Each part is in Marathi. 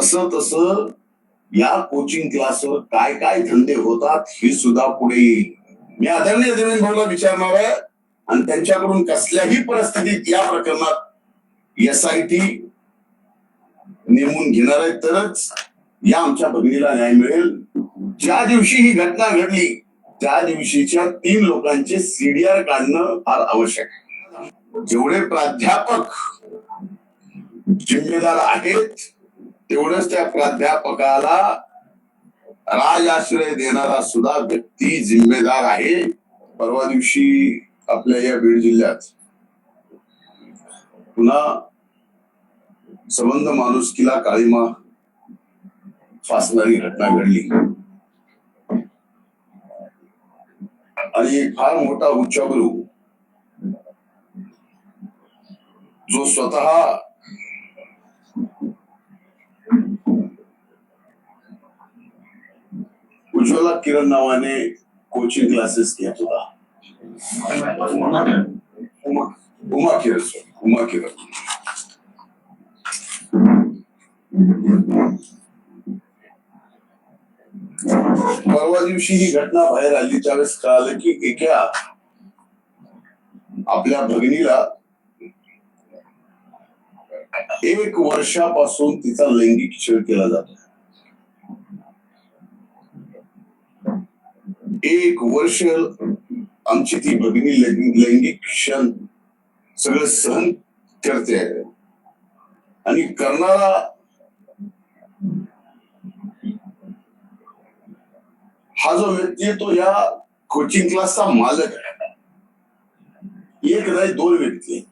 तस तस या कोचिंग क्लासवर काय काय धंदे होतात हे सुद्धा पुढे येईल. मी आदरणीय देवेंद्र भाऊला विचारणार आहे आणि त्यांच्याकडून कसल्याही परिस्थितीत या प्रकरणात एस आय टी नेमून घेणार आहे. तरच या आमच्या भगिनीला न्याय मिळेल. ज्या दिवशी ही घटना घडली त्या दिवशीच्या तीन लोकांचे सीडीआर काढणं फार आवश्यक आहे. जेवढे प्राध्यापक जिम्मेदार आहेत तेवढंच त्या प्राध्यापकाला राजाश्रय देणारा सुद्धा व्यक्ती जिम्मेदार आहे. परवा दिवशी आपल्या या बीड जिल्ह्यात पुन्हा संबंध माणुसकीला काळीमा फासणारी घटना घडली. आणि एक फार मोठा उच्चागुरु जो स्वतः उज्ज्वला किरण नावाने कोचिंग क्लासेस घेत होता. उमा किरण उमा किरण. परवा दिवशी ही घटना बाहेर आली त्यावेळेस कळालं की एका आपल्या भगिनीला एक वर्षापासून तिचा लैंगिक छळ केला जातो. एक वर्ष आमची ती भगिनी लैंगिक लैंगिक क्षण सगळं सहन करते. आहे आणि करणारा हा जो व्यक्ती आहे तो या कोचिंग क्लासचा मालक आहे. एक नाही दोन व्यक्ती आहेत.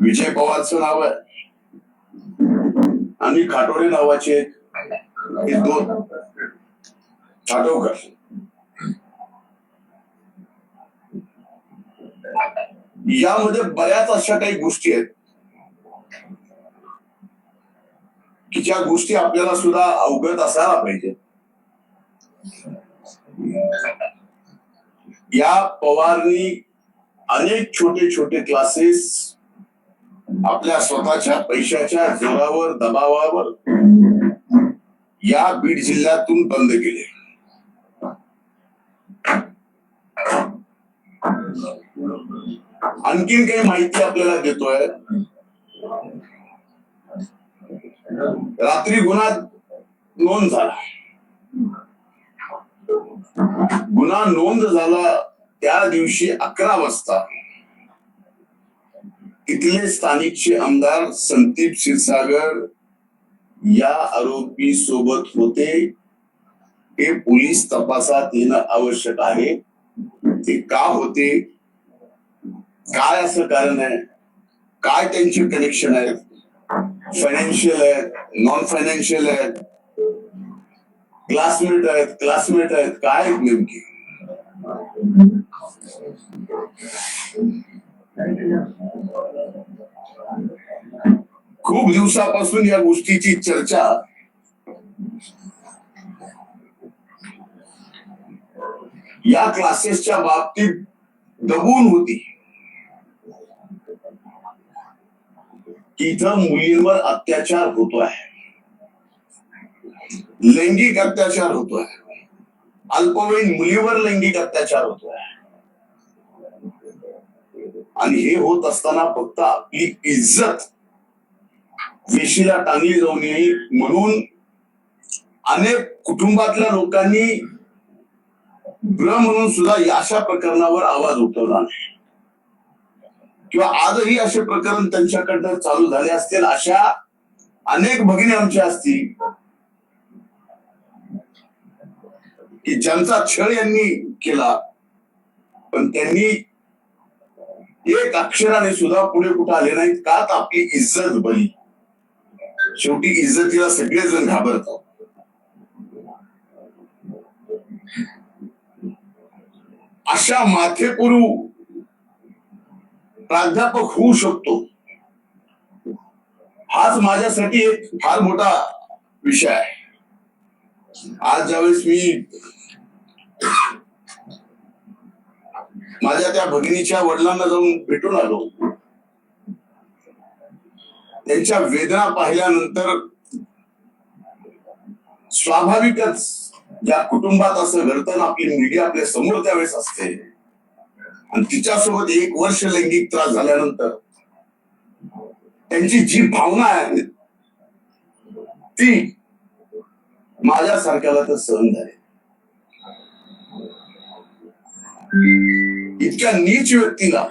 विजय पवारचं नाव आहे. आणि खाटोडे नावाचे एक हे दोन. खाटोकर यामध्ये बऱ्याच अशा काही गोष्टी आहेत की ज्या गोष्टी आपल्याला सुद्धा अवगत असायला पाहिजे. या पवारनी अनेक छोटे छोटे क्लासेस आपल्या स्वतःच्या पैशाच्या जोरावर दबावावर या बीड जिल्ह्यातून बंद केले. आणखीन काही माहिती आपल्याला देतोय. रात्री गुन्हा नोंद झाला. गुन्हा नोंद झाला त्या दिवशी अकरा वाजता. इथले स्थानिकचे आमदार संदीप क्षीरसागर या आरोपी सोबत होते. हे पोलीस तपासात येणं आवश्यक आहे. ते का होते? काय असं कारण आहे? काय त्यांची कनेक्शन आहेत फायनान्शियल आहेत नॉन फायनान्शियल आहेत क्लासमेट आहेत क्लासमेट आहेत काय नेमकी? खूप दिवसापासून या गोष्टीची चर्चा. या क्लासेसच्या बाबतीत दबून होती. की इथं मुलींवर अत्याचार होतो आहे लैंगिक अत्याचार होतोय. अल्पवयीन मुलीवर लैंगिक अत्याचार होतोय. आणि हे होत असताना फक्त आपली इज्जत वेशीला टांगली जाऊ नये म्हणून अनेक कुटुंबातल्या लोकांनी भ्र म्हणून सुद्धा या अशा प्रकरणावर आवाज उठवला नाही. किंवा आजही असे प्रकरण त्यांच्याकडनं चालू झाले असतील अशा अनेक भगिनी आमच्या असतील. की ज्यांचा छळ यांनी केला पण त्यांनी एक अक्षराने सुद्धा पुढे कुठं आले नाहीत. का तर आपली इज्जत बली शेवटी इज्जतीला सगळेजण घाबरतात. अशा माथेपुरू प्राध्यापक होऊ शकतो. हाच माझ्यासाठी एक फार मोठा विषय आहे. आज ज्यावेळेस मी माझ्या त्या भगिनीच्या वडिलांना जाऊन भेटून आलो त्यांच्या वेदना पाहिल्यानंतर स्वाभाविकच ज्या कुटुंबात असं घडतं ना आपली मुलगी आपल्यासमोर त्यावेळेस असते. आणि तिच्यासोबत एक वर्ष लैंगिक त्रास झाल्यानंतर त्यांची जी भावना आहे ती माझ्यासारख्याला तर सहन झाली. इतक्या नीच व्यक्तीला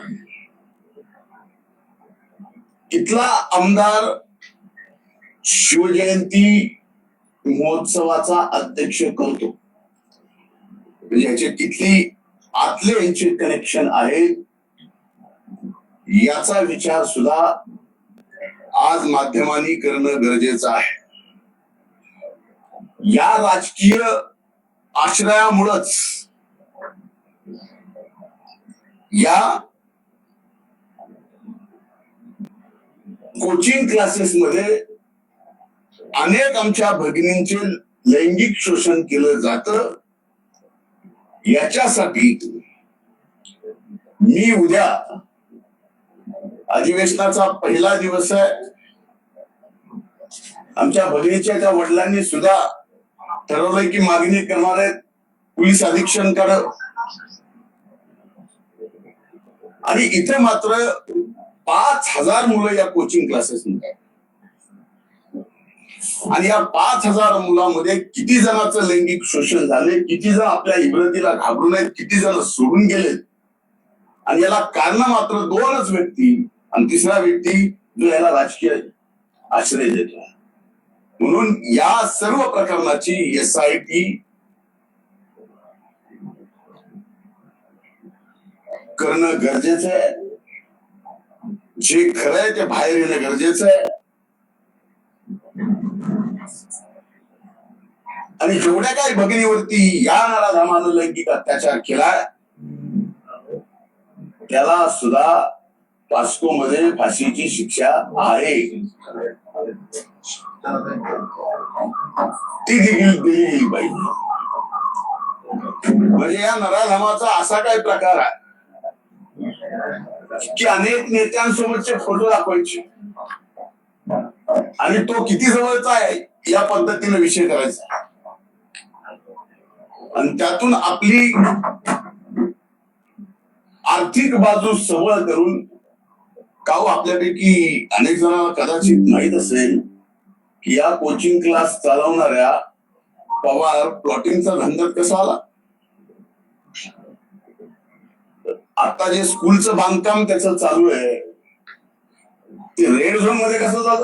इथला आमदार शिवजयंती महोत्सवाचा अध्यक्ष करतो म्हणजे याचे तिथली आतले यांचे कनेक्शन आहे याचा विचार सुद्धा आज माध्यमांनी करणं गरजेचं आहे. या राजकीय आश्रयामुळंच या कोचिंग क्लासेस मध्ये अनेक आमच्या भगिनींचे लैंगिक शोषण केलं जात. याच्यासाठी मी उद्या अधिवेशनाचा पहिला दिवस आहे. आमच्या भगिनीच्या त्या वडिलांनी सुद्धा ठरवलंय की मागणी करणार आहेत. पोलीस अधीक्षकांकडे आणि इथे मात्र पाच हजार मुलं या कोचिंग क्लासेस आणि या पाच हजार मुलांमध्ये किती जणांचं लैंगिक शोषण झाले किती जण आपल्या इब्रतीला घाबरून आहेत किती जण सोडून गेलेत? आणि याला कारण मात्र दोनच व्यक्ती आणि तिसरा व्यक्ती जो याला राजकीय आश्रय देतो. म्हणून या सर्व प्रकरणाची एस आय टी करणं गरजेचं आहे. जे खरं आहे ते बाहेर येणं गरजेचं आहे. आणि जेवढ्या काही भगिनीवरती या नराधामानं लैंगिक अत्याचार केलाय त्याला सुद्धा पास्को मध्ये फाशीची शिक्षा आहे. ती देखील दिली गेली पाहिजे म्हणजे या नराधामाचा असा काय प्रकार आहे? की अनेक नेत्यांसोबतचे फोटो दाखवायचे. आणि तो किती जवळचा आहे? या पद्धतीने विषय करायचा. आणि त्यातून आपली आर्थिक बाजू सबळ करून काव आपल्यापैकी अनेक जणांना कदाचित माहीत असेल की या कोचिंग क्लास चालवणाऱ्या पवार प्लॉटिंगचा धंदा कसा आला? आता जे स्कूलचं बांधकाम त्याच चालू आहे ते रेड झोनमध्ये कसं चालू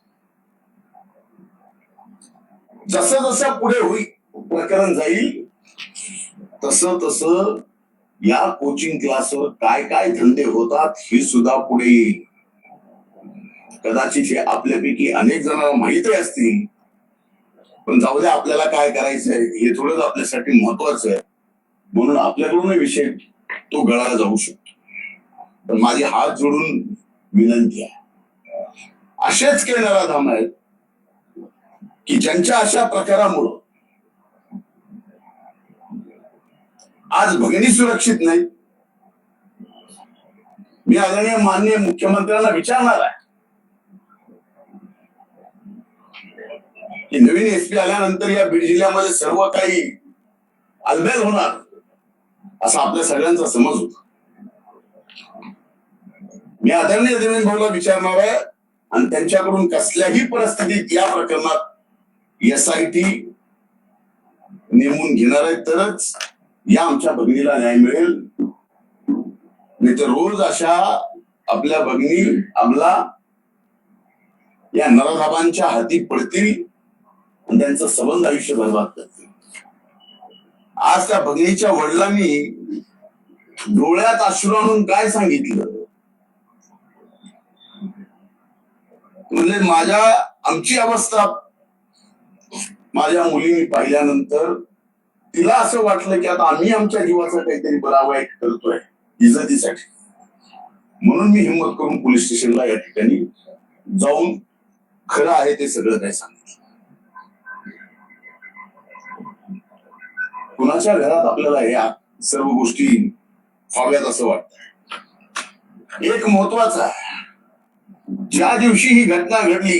जसं जसं पुढे होईल प्रकरण जाईल तस तस या कोचिंग क्लासवर काय काय धंदे होतात हे सुद्धा पुढे येईल. कदाचित हे आपल्यापैकी अनेक जणांना माहिती असतील पण जाऊ दे आपल्याला काय करायचंय हे थोडंच आपल्यासाठी महत्वाचं आहे. म्हणून आपल्याकडून विषय तो गळाला जाऊ शकतो. पण माझी हात जोडून विनंती आहे. असेच काही धाम आहेत की ज्यांच्या अशा प्रकारामुळं आज भगिनी सुरक्षित नाही मी आदरणीय माननीय मुख्यमंत्र्यांना विचारणार आहे की नवीन एसपी आल्यानंतर या बीड जिल्ह्यामध्ये सर्व काही अलबेल होणार असा आपल्या सगळ्यांचा समज होता. मी आदरणीय देवेंद्र भाऊला विचारणार आहे आणि त्यांच्याकडून कसल्याही परिस्थितीत या प्रकरणात एस आय टी नेमून घेणार आहे तरच या आमच्या भगिनीला न्याय मिळेल. नाही तर रोज अशा आपल्या भगिनी आमला या नरधाबांच्या हाती पडतील आणि त्यांचं सबंध आयुष्य बर्बाद करतील. आज त्या भगिनीच्या वडिलांनी डोळ्यात अश्रू आणून काय सांगितलं? म्हणजे माझ्या आमची अवस्था माझ्या मुलीने पाहिल्यानंतर तिला असं वाटलं की आता आम्ही आमच्या जीवाचं काहीतरी बरा वाईट करतोय इज्जतीसाठी. म्हणून मी हिंमत करून पोलीस स्टेशनला या ठिकाणी जाऊन खरं आहे ते सगळं काय सांगितलं. कुणाच्या घरात आपल्याला या सर्व गोष्टी व्हाव्यात असं वाटत एक महत्वाचं आहे. ज्या दिवशी ही घटना घडली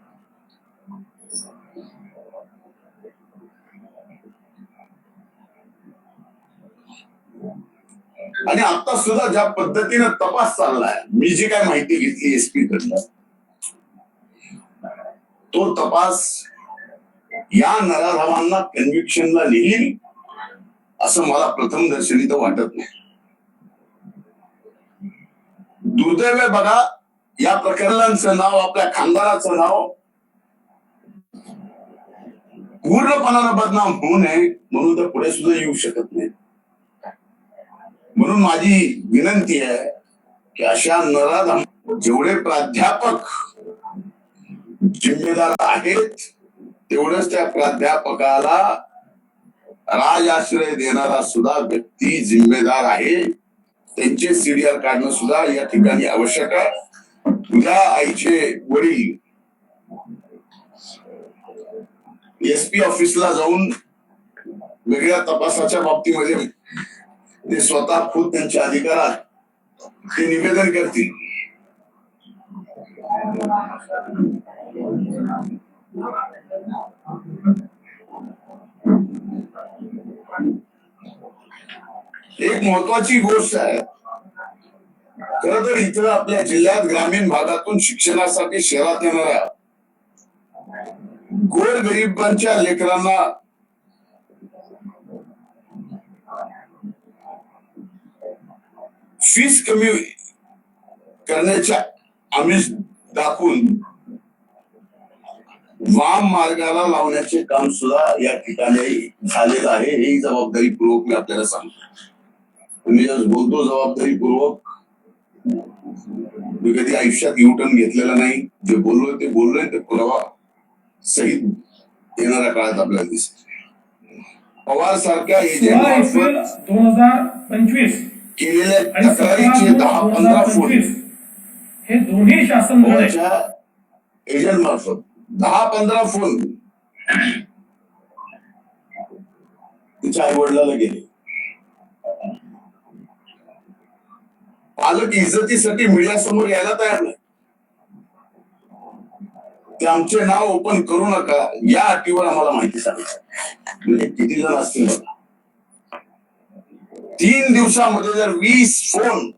आणि आता सुद्धा ज्या पद्धतीनं तपास चाललाय मी जी काय माहिती घेतली एसपी कडनं तो तपास या नराधावांना कन्व्हिक्शनला नेईल असं मला प्रथम दर्शनी तर वाटत नाही. दुर्दैव बघा या प्रकरणांचं नाव आपल्या खानदाराचं नाव पूर्णपणानं बदनाम होऊ नये म्हणून तर पुढे सुद्धा येऊ शकत नाही. म्हणून माझी विनंती आहे की अशा नराधाम जेवढे प्राध्यापक जिम्मेदार आहेत तेवढंच त्या प्राध्यापकाला राजाश्रय देणारा सुद्धा व्यक्ती जिम्मेदार आहे. त्यांचे सीडीआर काढणं सुद्धा या ठिकाणी आवश्यक आहे. तुझ्या आईचे वडील एसपी ऑफिसला जाऊन वेगळ्या तपासाच्या बाबतीमध्ये ते स्वतः खुद त्यांच्या अधिकारात ते निवेदन करतील एक महत्वाची गोष्ट आहे, खर तर इथं आपल्या जिल्ह्यात ग्रामीण भागातून शिक्षणासाठी शहरात येणाऱ्या गोर गरिबांच्या लेकरांना फीस कमी करण्याच्या आमिष दाखवून वाम मार्गाला लावण्याचे काम सुद्धा या ठिकाणी झालेलं आहे. हे जबाबदारीपूर्वक मी आपल्याला सांगतो. मी बोलतो जबाबदारीपूर्वक मी कधी आयुष्यात युटर्न घेतलेला नाही. जे बोललोय ते बोललोय ते पुरावा सहित येणाऱ्या काळात आपल्याला दिसत पवार सारख्या एजंट दोन हजार पंचवीस केलेल्या तक्रारीचे दहा पंधरा फोन हे दोन्ही शासन एजंट मार्फत. दहा पंधरा फोन तिच्या आई वडिलाला गेले. पालक इज्जतीसाठी मीडिया समोर यायला तयार नाही. ते आमचे नाव ओपन करू नका. या अटीवर आम्हाला माहिती सांगितलं म्हणजे किती जण असतील बघा. तीन दिवसामध्ये जर वीस फोन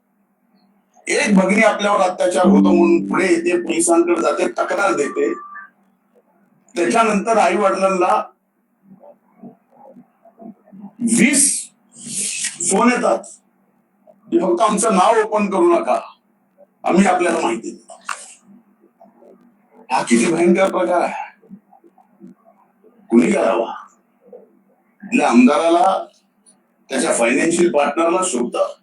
एक भगिनी आपल्यावर अत्याचार होतो म्हणून पुढे येते पोलिसांकडे जाते तक्रार देते त्याच्यानंतर आई वडिलांना वीस फोन येतात. फक्त आमचं नाव ओपन करू नका. आम्ही आपल्याला माहिती देतो हा किती भयंकर प्रकार आहे. कुणी करावा? आपल्या आमदाराला त्याच्या फायनान्शियल पार्टनरला शोधतात.